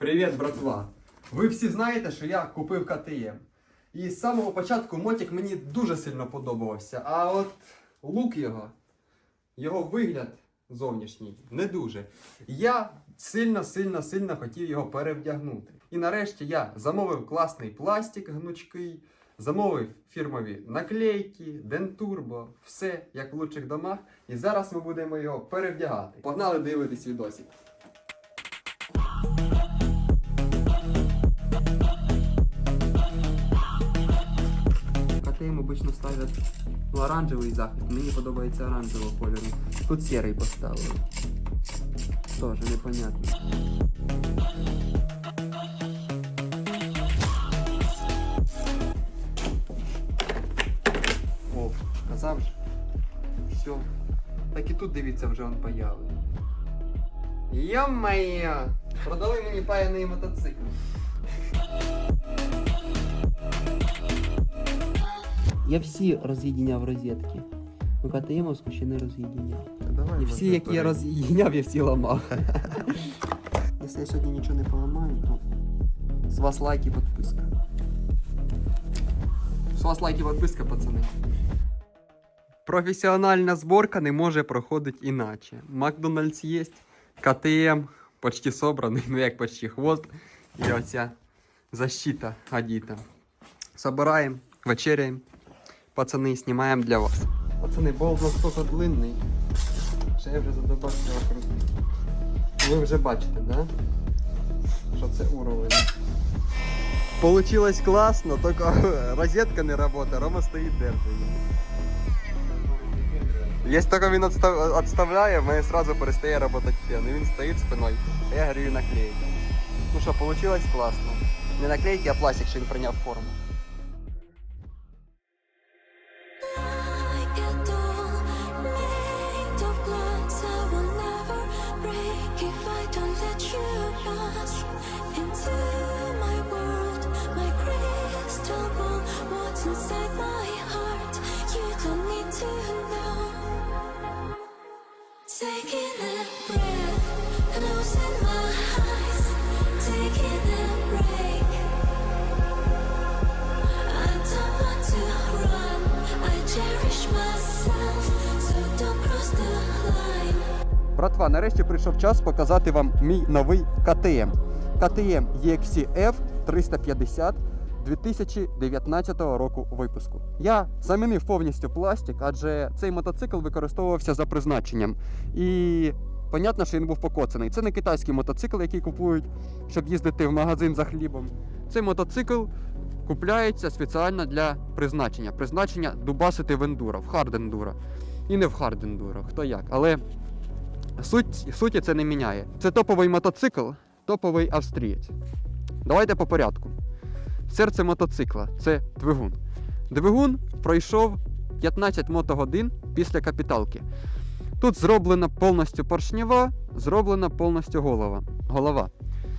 Привіт, братва! Ви всі знаєте, що я купив КТМ. І з самого початку мотик мені дуже сильно подобався. А от лук його, його вигляд зовнішній, не дуже. Я сильно, сильно, сильно хотів його перевдягнути. І нарешті я замовив класний пластик гнучкий, замовив фірмові наклейки, дентурбо, все як в лучших домах. І зараз ми будемо його перевдягати. Погнали дивитись відосик. КТМ обично ставлять ну, оранжевий захист. Мені подобається оранжевого кольору. Тут сірий поставили. Тоже непонятно. О, казав же. Все. Так і тут дивіться вже он паяли. Йо-моє! Продали мені паяний мотоцикл. Я всі роз'єдіняв розетки. Ну КТМовську ще не роз'єдіняв. Давай, І всі, які я роз'єдіняв, я всі ламав. Якщо я сьогодні нічого не поламаю, то з вас лайк і підписка. З вас лайк і підписка, пацани. Професіональна зборка не може проходити іначе. Макдональдс є, КТМ почти собраний, ну як почти хвост. І оця защита одіта. Собираємо, вечеряємо. Пацани, знімаємо для вас. Пацани, болт настільки длинний, що я вже задобався його крутити. Ви вже бачите, да? Що це уровень. Получилось класно, тільки розетка не працює, Рома стоїть держить. Якщо тільки він відстав- відставляє, в мене одразу перестає працювати фен. І він стоїть спиною, а я грію наклейки. Ну що, получилось класно. Не наклейки, а пластик, що він прийняв форму. Братва, нарешті прийшов час показати вам мій новий КТМ. КТМ EXC-F 350 2019 року випуску. Я замінив повністю пластик, адже цей мотоцикл використовувався за призначенням. І понятно, що він був покоцаний. Це не китайський мотоцикл, який купують, щоб їздити в магазин за хлібом. Цей мотоцикл купляється спеціально для призначення. Призначення дубасити в ендуро, в хард ендуро. І не в хард ендуро, хто як. Але Суть, суті це не міняє. Це топовий мотоцикл, топовий австрієць. Давайте по порядку. Серце мотоцикла це двигун. Двигун пройшов 15 мотогодин після капіталки. Тут зроблена повністю поршнева, зроблена повністю голова. голова.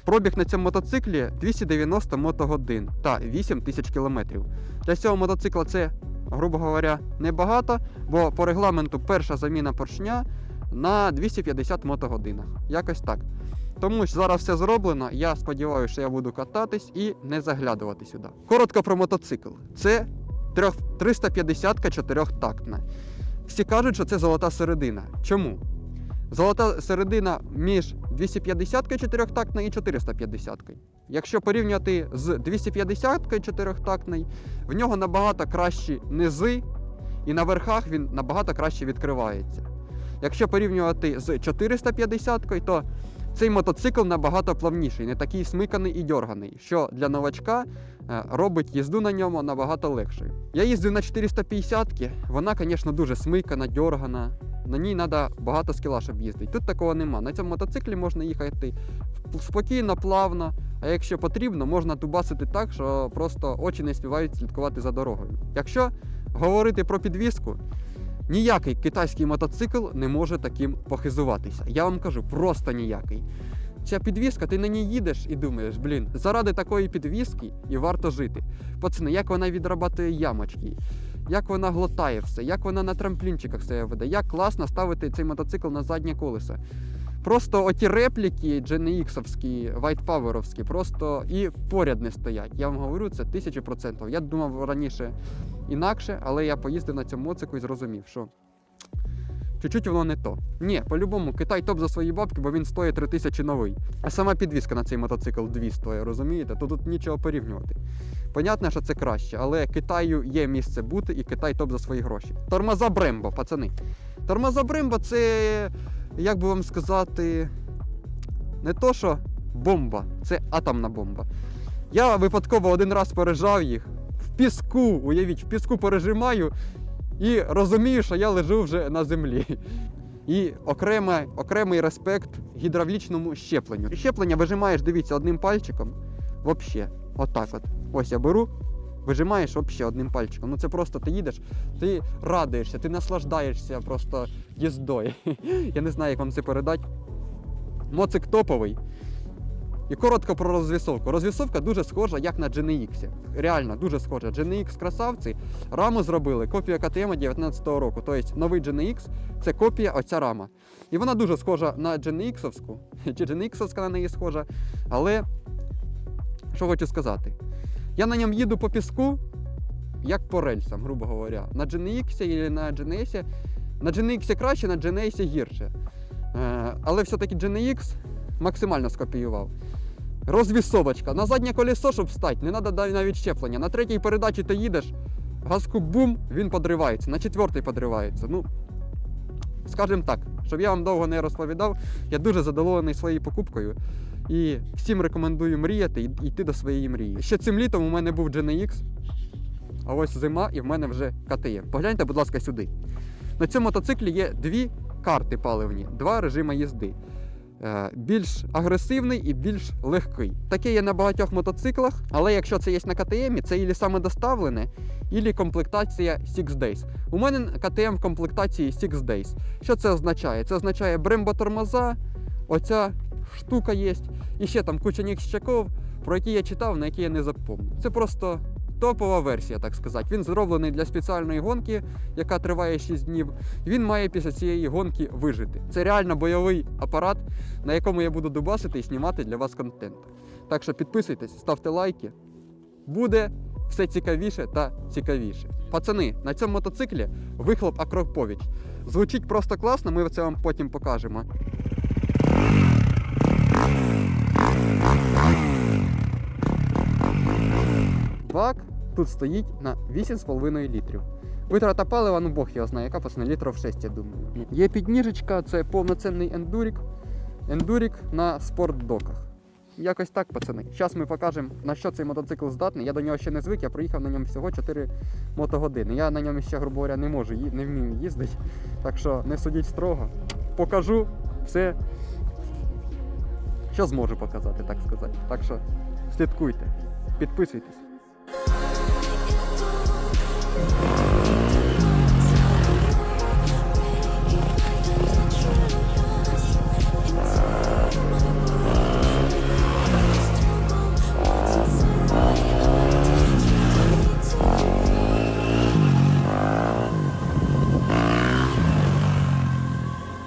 Пробіг на цьому мотоциклі 290 мотогодин та 8 тисяч кілометрів. Для цього мотоцикла це, грубо говоря, небагато, бо по регламенту перша заміна поршня на 250 мотогодинах. Якось так. Тому що зараз все зроблено. Я сподіваюся, що я буду кататись і не заглядувати сюди. Коротко про мотоцикл. Це 350 чотирьохтактна. Всі кажуть, що це золота середина. Чому? Золота середина між 250 чотирьохтактною і 450. Якщо порівняти з 250 чотирьохтактною, в нього набагато кращі низи, і на верхах він набагато краще відкривається. Якщо порівнювати з 450 то цей мотоцикл набагато плавніший, не такий смиканий і дьорганий, що для новачка е, робить їзду на ньому набагато легшою. Я їздив на 450 ки вона, звісно, дуже смикана, дьоргана. На ній треба багато скіла, щоб їздити. Тут такого нема. На цьому мотоциклі можна їхати спокійно, плавно. А якщо потрібно, можна тубасити так, що просто очі не співають слідкувати за дорогою. Якщо говорити про підвіску, Ніякий китайський мотоцикл не може таким похизуватися. Я вам кажу, просто ніякий. Ця підвіска, ти на ній їдеш і думаєш, блін, заради такої підвіски і варто жити. Пацани, як вона відрабатує ямочки, як вона глотає все, як вона на трамплінчиках себе веде, як класно ставити цей мотоцикл на заднє колесо. Просто оті репліки GNX-овські, Power-овські, просто і поряд не стоять. Я вам говорю, це тисячу процентів. Я думав раніше інакше, але я поїздив на цьому моцику і зрозумів, що чуть-чуть воно не то. Ні, по-любому, Китай топ за свої бабки, бо він стоїть 3 тисячі новий. А сама підвізка на цей мотоцикл 2 стоїть, розумієте? То тут нічого порівнювати. Понятно, що це краще, але Китаю є місце бути, і Китай топ за свої гроші. Тормоза Брембо, пацани. Тормоза Брембо це, як би вам сказати, не то, що бомба, це атомна бомба. Я випадково один раз пережав їх піску, уявіть, в піску пережимаю і розумію, що я лежу вже на землі. І окрема, окремий респект гідравлічному щепленню. Щеплення вижимаєш, дивіться, одним пальчиком. Вообще, отак от. Ось я беру, вижимаєш вообще одним пальчиком. Ну це просто ти їдеш, ти радуєшся, ти наслаждаєшся просто їздою. Я не знаю, як вам це передати. Моцик топовий. І коротко про розвісовку. Розвісовка дуже схожа, як на GNX. Реально дуже схожа. GNX красавці. Раму зробили, копія КТМ 19-го року. Тобто новий GNX це копія оця рама. І вона дуже схожа на GNX-овську, чи GNX-овська на неї схожа. Але що хочу сказати? Я на ньому їду по піску, як по рельсам, грубо говоря. На GNX або на GNS. На GNX краще, на GNS гірше. Е, але все-таки GNX максимально скопіював. Розвісовочка. На заднє колесо, щоб встати, не треба навіть щеплення. На третій передачі ти їдеш, газку бум, він подривається. На четвертій подривається. Ну, скажімо так, щоб я вам довго не розповідав, я дуже задоволений своєю покупкою. І всім рекомендую мріяти і йти до своєї мрії. Ще цим літом у мене був GNX, а ось зима і в мене вже КТМ. Погляньте, будь ласка, сюди. На цьому мотоциклі є дві карти паливні, два режими їзди. Е, Більш агресивний і більш легкий. Таке є на багатьох мотоциклах, але якщо це є на КТМ, це ілі саме доставлене, ілі комплектація 6 Days. У мене КТМ в комплектації 6 Days. Що це означає? Це означає брембо тормоза, оця штука є, і ще там куча нікщаков, про які я читав, на які я не запомнив. Це просто топова версія, так сказати. Він зроблений для спеціальної гонки, яка триває 6 днів. Він має після цієї гонки вижити. Це реально бойовий апарат, на якому я буду дубасити і знімати для вас контент. Так що підписуйтесь, ставте лайки. Буде все цікавіше та цікавіше. Пацани, на цьому мотоциклі вихлоп Акропович. Звучить просто класно, ми це вам потім покажемо. Бак тут стоїть на 8,5 літрів. Витрата палива, ну Бог його знає, яка пацани, літрів 6, я думаю. Ну, Є підніжечка, це повноцінний ендурік. Ендурік на спортдоках. Якось так, пацани. Зараз ми покажемо, на що цей мотоцикл здатний. Я до нього ще не звик, я проїхав на ньому всього 4 мотогодини. Я на ньому ще, грубо говоря, не можу, не вмію їздити. Так що не судіть строго. Покажу все, що зможу показати, так сказати. Так що слідкуйте, підписуйтесь.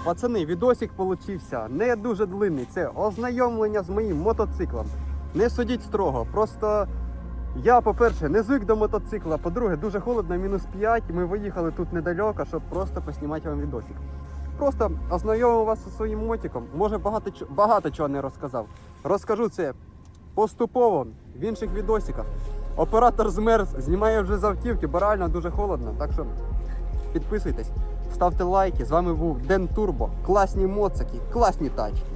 Пацани, відосик получився не дуже длинний. Це ознайомлення з моїм мотоциклом. Не судіть строго. Просто я, по-перше, не звик до мотоцикла. По-друге, дуже холодно, мінус 5. Ми виїхали тут недалеко, щоб просто поснімати вам відосик. Просто ознайомив вас зі своїм мотиком. Може багато, багато чого не розказав. Розкажу це поступово в інших відосиках. Оператор змерз, знімає вже з автівки, бо реально дуже холодно. Так що підписуйтесь, ставте лайки. З вами був Ден Турбо. Класні моцики, класні тачки.